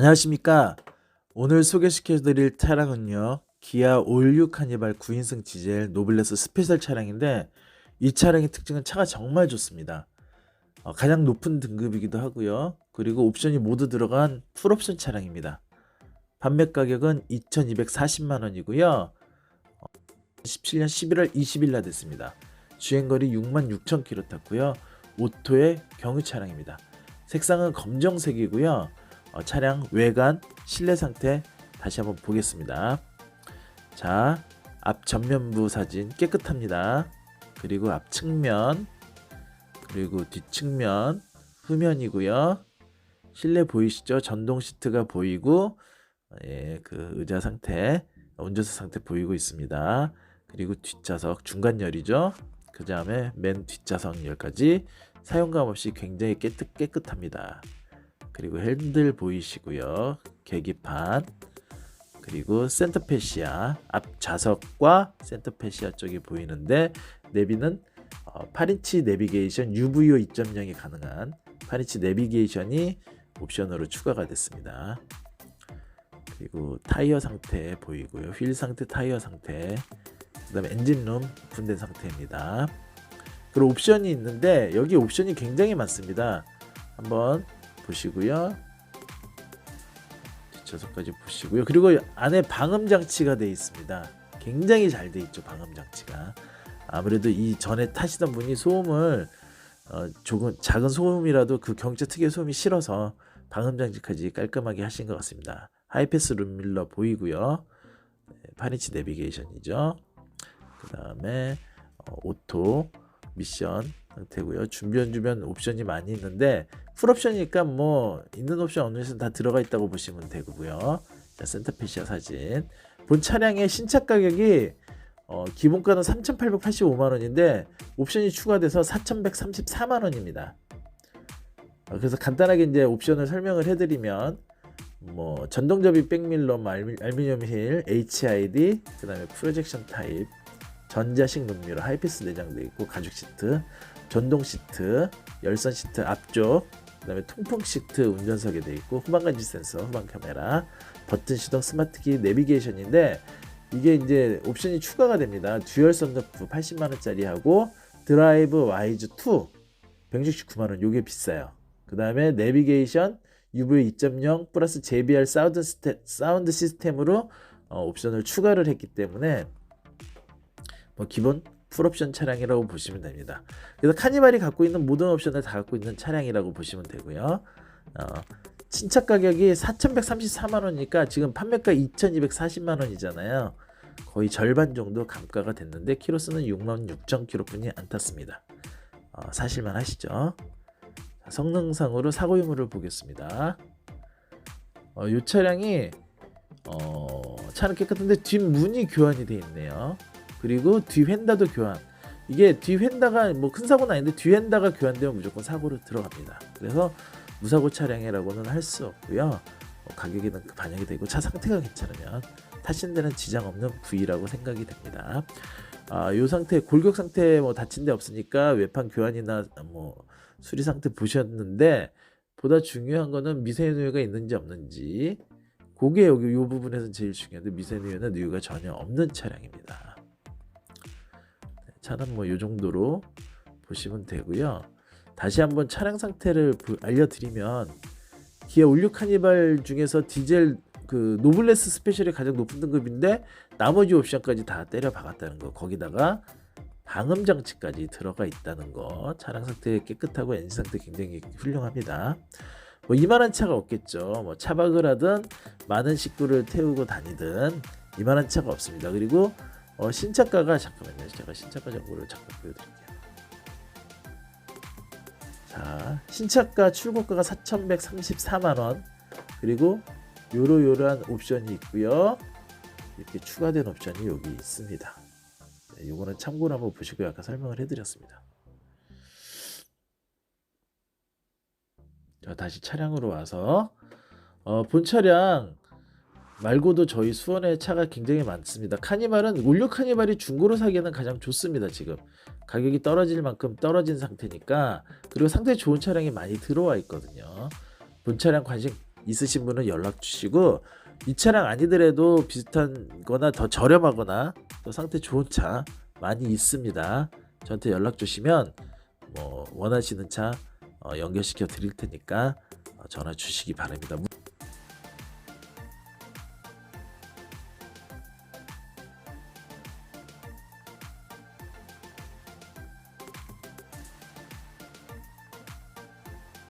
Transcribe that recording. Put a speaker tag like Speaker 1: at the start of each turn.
Speaker 1: 안녕하십니까. 오늘 소개시켜드릴 차량은요. 기아 올류 카니발 9인승 디젤 노블레스 스페셜 차량인데 이 차량의 특징은 차가 정말 좋습니다. 어, 가장 높은 등급이기도 하고요. 그리고 옵션이 모두 들어간 풀옵션 차량입니다. 판매 가격은 2,240만 원이고요. 17년 11월 20일 날 됐습니다. 주행거리 6만 6천 킬로 탔고요. 오토의 경유 차량입니다. 색상은 검정색이고요. 어, 차량 외관, 실내 상태 다시 한번 보겠습니다. 자, 앞 전면부 사진 깨끗합니다. 그리고 앞 측면, 그리고 뒷측면, 후면이고요. 실내 보이시죠? 전동 시트가 보이고, 예, 그 의자 상태, 운전석 상태 보이고 있습니다. 그리고 뒷좌석 중간열이죠. 그 다음에 맨 뒷좌석 열까지 사용감 없이 굉장히 깨끗, 깨끗합니다. 그리고 핸들 보이시고요. 계기판 그리고 센터페시아 앞 좌석과 센터페시아 쪽이 보이는데 내비는 어, 8인치 내비게이션 UVO 2.0이 가능한 8인치 내비게이션이 옵션으로 추가가 됐습니다. 그리고 타이어 상태 보이고요. 휠 상태, 타이어 상태, 그 다음에 엔진룸 오픈된 상태입니다. 그리고 옵션이 있는데 여기 옵션이 굉장히 많습니다. 한번 보시고요. 뒷좌석까지 보시고요. 그리고 안에 방음 장치가 되어 있습니다. 굉장히 잘 되어 있죠. 방음 장치가. 아무래도 이 전에 타시던 분이 소음을 어, 조금 작은 소음이라도 그 경차 특유의 소음이 싫어서 방음 장치까지 깔끔하게 하신 것 같습니다. 하이패스 룸밀러 보이고요. 8인치 내비게이션이죠. 그 다음에 어, 오토 미션 상태고요. 준비한 주변 옵션이 많이 있는데 풀옵션이니까 뭐 있는 옵션 어느 정도 다 들어가 있다고 보시면 되고요. 자, 센터페시아 사진. 본 차량의 신차 가격이 어, 기본가는 3,885만 원인데 옵션이 추가돼서 4,134만 원입니다. 어, 그래서 간단하게 이제 옵션을 설명을 해드리면 뭐 전동접이 백밀러, 뭐 알미, 알미늄 힐, HID, 그다음에 프로젝션 타입, 전자식 룸미러, 하이패스 내장돼 있고 가죽 시트, 전동 시트, 열선 시트 앞쪽, 그다음에 통풍 시트 운전석에 돼 있고 후방 감지 센서, 후방 카메라, 버튼 시동 스마트키 내비게이션인데 이게 이제 옵션이 추가가 됩니다. 듀얼 썬루프 80만 원짜리 하고 드라이브 와이즈 2 169만 원. 요게 비싸요. 그다음에 내비게이션 UV 2.0 플러스 JBL 사운드, 시스템, 사운드 시스템으로 어, 옵션을 추가를 했기 때문에 뭐 기본 풀옵션 차량이라고 보시면 됩니다. 그래서 카니발이 갖고 있는 모든 옵션을 다 갖고 있는 차량이라고 보시면 되고요. 어, 신차 가격이 4,134만 원이니까 지금 판매가 2,240만 원이잖아요. 거의 절반 정도 감가가 됐는데 키로수는 6만 6천 킬로뿐이 안 탔습니다. 어, 사실만 하시죠. 자, 성능상으로 사고 유무를 보겠습니다. 어, 이 차량이 어, 차는 깨끗한데 뒷문이 교환이 되어 있네요. 그리고 뒤 휀다도 교환. 이게 뒤 휀다가 뭐 큰 사고는 아닌데 뒤 휀다가 교환되면 무조건 사고로 들어갑니다. 그래서 무사고 차량이라고는 할 수 없고요. 뭐 가격에는 반영이 되고 차 상태가 괜찮으면 타신 데는 지장 없는 부위라고 생각이 됩니다. 아, 요 상태 골격 상태 뭐 다친 데 없으니까 외판 교환이나 뭐 수리 상태 보셨는데 보다 중요한 거는 미세누유가 있는지 없는지 그게 여기 요 부분에서 제일 중요한데 미세누유는 누유가 전혀 없는 차량입니다. 차는 뭐요 정도로 보시면 되고요. 다시 한번 차량 상태를 부- 알려드리면 기아 올류 카니발 중에서 디젤 그 노블레스 스페셜이 가장 높은 등급인데 나머지 옵션까지 다 때려 박았다는 거 거기다가 방음 장치까지 들어가 있다는 거 차량 상태 깨끗하고 엔진 상태 굉장히 훌륭합니다. 뭐 이만한 차가 없겠죠. 뭐 차박을 하든 많은 식구를 태우고 다니든 이만한 차가 없습니다. 그리고 어, 신차가가 잠깐만요. 제가 신차가 정보를 잠깐 보여드릴게요. 자, 신차가 출고가가 4,134만 원. 그리고 요러요러한 옵션이 있고요. 이렇게 추가된 옵션이 여기 있습니다. 네, 요거는 참고로 한번 보시고 아까 설명을 해드렸습니다. 자, 다시 차량으로 와서 어, 본 차량 말고도 저희 수원에 차가 굉장히 많습니다. 카니발은 올류 카니발이 중고로 사기에는 가장 좋습니다. 지금 가격이 떨어질 만큼 떨어진 상태니까 그리고 상당히 좋은 차량이 많이 들어와 있거든요. 본 차량 관심 있으신 분은 연락 주시고 이 차량 아니더라도 비슷한 거나 더 저렴하거나 또 상태 좋은 차 많이 있습니다. 저한테 연락 주시면 뭐 원하시는 차 어, 연결시켜 드릴 테니까 어, 전화 주시기 바랍니다.